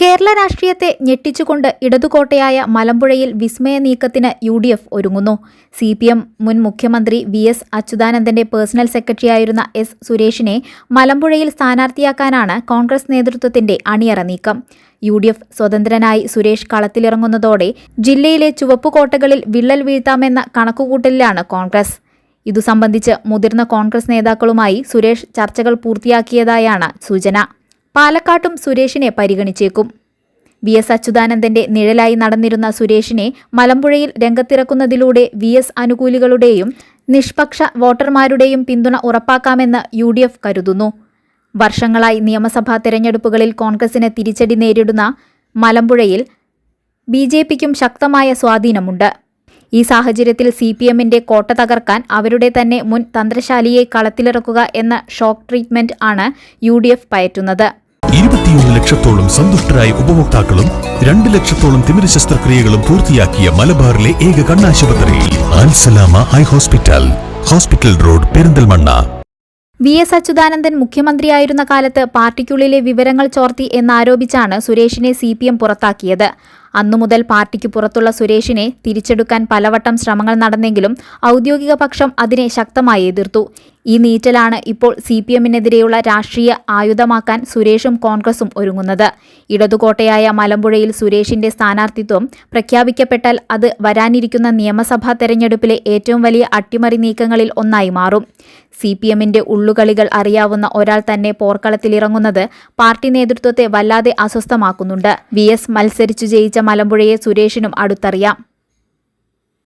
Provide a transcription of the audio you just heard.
കേരള രാഷ്ട്രീയത്തെ ഞെട്ടിച്ചുകൊണ്ട് ഇടതുകോട്ടയായ മലമ്പുഴയിൽ വിസ്മയ നീക്കത്തിന് യു ഡി എഫ് ഒരുങ്ങുന്നു. സി പി എം മുൻ മുഖ്യമന്ത്രി വി എസ് അച്യുതാനന്ദന്റെ പേഴ്സണൽ സെക്രട്ടറിയായിരുന്ന എസ് സുരേഷിനെ മലമ്പുഴയിൽ സ്ഥാനാർത്ഥിയാക്കാനാണ് കോൺഗ്രസ് നേതൃത്വത്തിന്റെ അണിയറ നീക്കം. യു ഡി എഫ് സ്വതന്ത്രനായി സുരേഷ് കളത്തിലിറങ്ങുന്നതോടെ ജില്ലയിലെ ചുവപ്പുകോട്ടകളിൽ വിള്ളൽ വീഴ്ത്താമെന്ന കണക്കുകൂട്ടലിലാണ് കോൺഗ്രസ്. ഇതു സംബന്ധിച്ച് മുതിർന്ന കോൺഗ്രസ് നേതാക്കളുമായി സുരേഷ് ചർച്ചകൾ പൂർത്തിയാക്കിയതായാണ് സൂചന. പാലക്കാട്ടും സുരേഷിനെ പരിഗണിച്ചേക്കും. വി എസ് അച്യുതാനന്ദന്റെ നിഴലായി നടന്നിരുന്ന സുരേഷിനെ മലമ്പുഴയിൽ രംഗത്തിറക്കുന്നതിലൂടെ വി എസ് അനുകൂലികളുടെയും നിഷ്പക്ഷ വോട്ടർമാരുടെയും പിന്തുണ ഉറപ്പാക്കാമെന്ന് യു ഡി എഫ് കരുതുന്നു. വർഷങ്ങളായി നിയമസഭാ തെരഞ്ഞെടുപ്പുകളിൽ കോൺഗ്രസിന് തിരിച്ചടി നേരിടുന്ന മലമ്പുഴയിൽ ബി ജെ പിക്കും ശക്തമായ സ്വാധീനമുണ്ട്. ഈ സാഹചര്യത്തിൽ സി പി എമ്മിന്റെ കോട്ട തകർക്കാൻ അവരുടെ തന്നെ മുൻ തന്ത്രശാലിയെ കളത്തിലിറക്കുക എന്ന ഷോക്ക് ട്രീറ്റ്മെന്റ് ആണ് യു ഡി എഫ് പയറ്റുന്നത്. ഇരുപത്തിയൊന്ന് ലക്ഷത്തോളം സന്തുഷ്ടരായ ഉപഭോക്താക്കളും രണ്ട് ലക്ഷത്തോളം തിമിര ശസ്ത്രക്രിയകളും പൂർത്തിയാക്കിയ മലബാറിലെ ഏക കണ്ണാശുപത്രി Alsalama eye hospital hospital road Perinthalmanna. V S Achuthanandan മുഖ്യമന്ത്രിയായിരുന്ന കാലത്ത് പാർട്ടിക്കുള്ളിലെ വിവരങ്ങൾ ചോർത്തി എന്നാരോപിച്ചാണ് സുരേഷിനെ സി പി എം പുറത്താക്കിയത്. അന്നു മുതൽ പാർട്ടിക്ക് പുറത്തുള്ള സുരേഷിനെ തിരിച്ചെടുക്കാൻ പലവട്ടം ശ്രമങ്ങൾ നടന്നെങ്കിലും ഔദ്യോഗിക പക്ഷം അതിനെ ശക്തമായി എതിർത്തു. ഈ നീറ്റലാണ് ഇപ്പോൾ സി പി എമ്മിനെതിരെയുള്ള രാഷ്ട്രീയ ആയുധമാക്കാൻ സുരേഷും കോൺഗ്രസും ഒരുങ്ങുന്നത്. ഇടതുകോട്ടയായ മലമ്പുഴയിൽ സുരേഷിന്റെ സ്ഥാനാർത്ഥിത്വം പ്രഖ്യാപിക്കപ്പെട്ടാൽ അത് വരാനിരിക്കുന്ന നിയമസഭാ തെരഞ്ഞെടുപ്പിലെ ഏറ്റവും വലിയ അട്ടിമറി നീക്കങ്ങളിൽ ഒന്നായി മാറും. സി പി എമ്മിന്റെ ഉള്ളുകളികൾ അറിയാവുന്ന ഒരാൾ തന്നെ പോർക്കളത്തിലിറങ്ങുന്നത് പാർട്ടി നേതൃത്വത്തെ വല്ലാതെ അസ്വസ്ഥമാക്കുന്നുണ്ട്. വി എസ് മത്സരിച്ചു ജയിച്ച മലമ്പുഴയെ സുരേഷിനും അടുത്തറിയാം